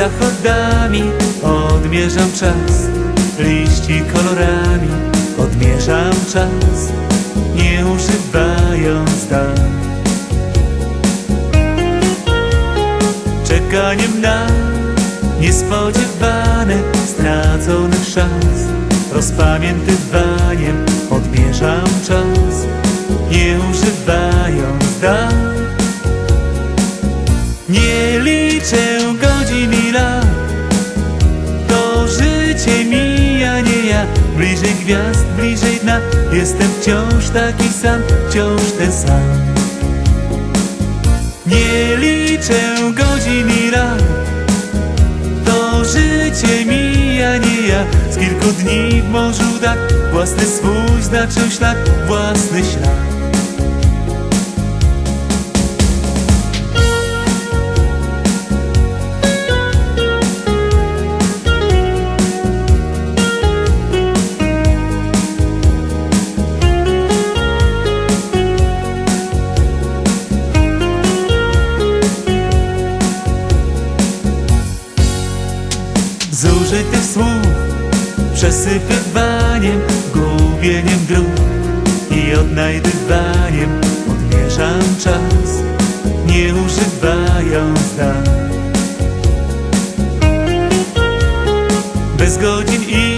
zachodami odmierzam czas. Liści kolorami odmierzam czas Nie używając tak. Czekaniem na niespodziewany stracony szans Rozpamiętywaniem odmierzam gwiazd, bliżej dna. Jestem wciąż taki sam, wciąż ten sam. Nie liczę godzin i lat To życie mija, nie ja. Z kilku dni w morzu dat Własny swój znaczył ślad, własny ślad zużytych słów Przesypywaniem, gubieniem dróg I odnajdywaniem odmierzam czas Nie używając dat Bez godzin i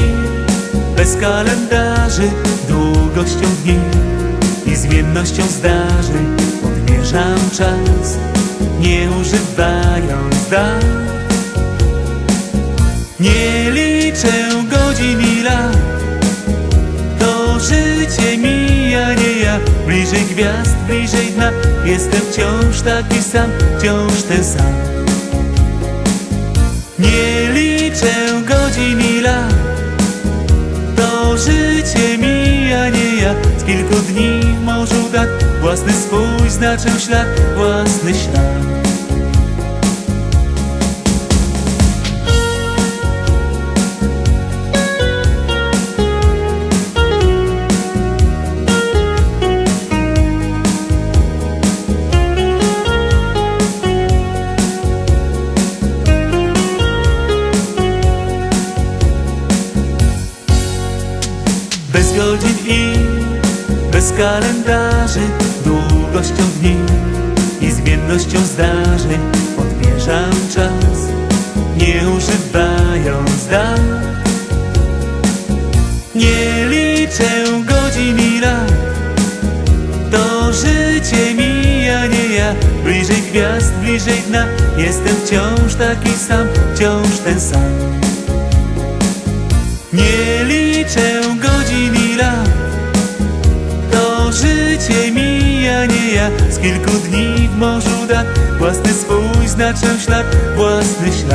bez kalendarzy Długością dni i zmiennością zdarzeń Odmierzam czas, nie używając dat nie liczę godzin i lat. To życie mija, nie ja. Bliżej gwiazd, bliżej dna. Jestem wciąż taki sam, wciąż ten sam. Nie liczę godzin i lat. To życie mija, nie ja. Z kilku dni w morzu dat Własny swój znaczył ślad, własny ślad Godzin i bez kalendarzy Długością dni i zmiennością zdarzeń Odmierzam czas, nie używając dat. Nie liczę godzin i lat To życie mija, nie ja. Bliżej gwiazd, bliżej dna Jestem wciąż taki sam, wciąż ten sam. Nie liczę życie mija, nie ja. Z kilku dni w morzu dat Własny swój znaczę ślad, własny ślad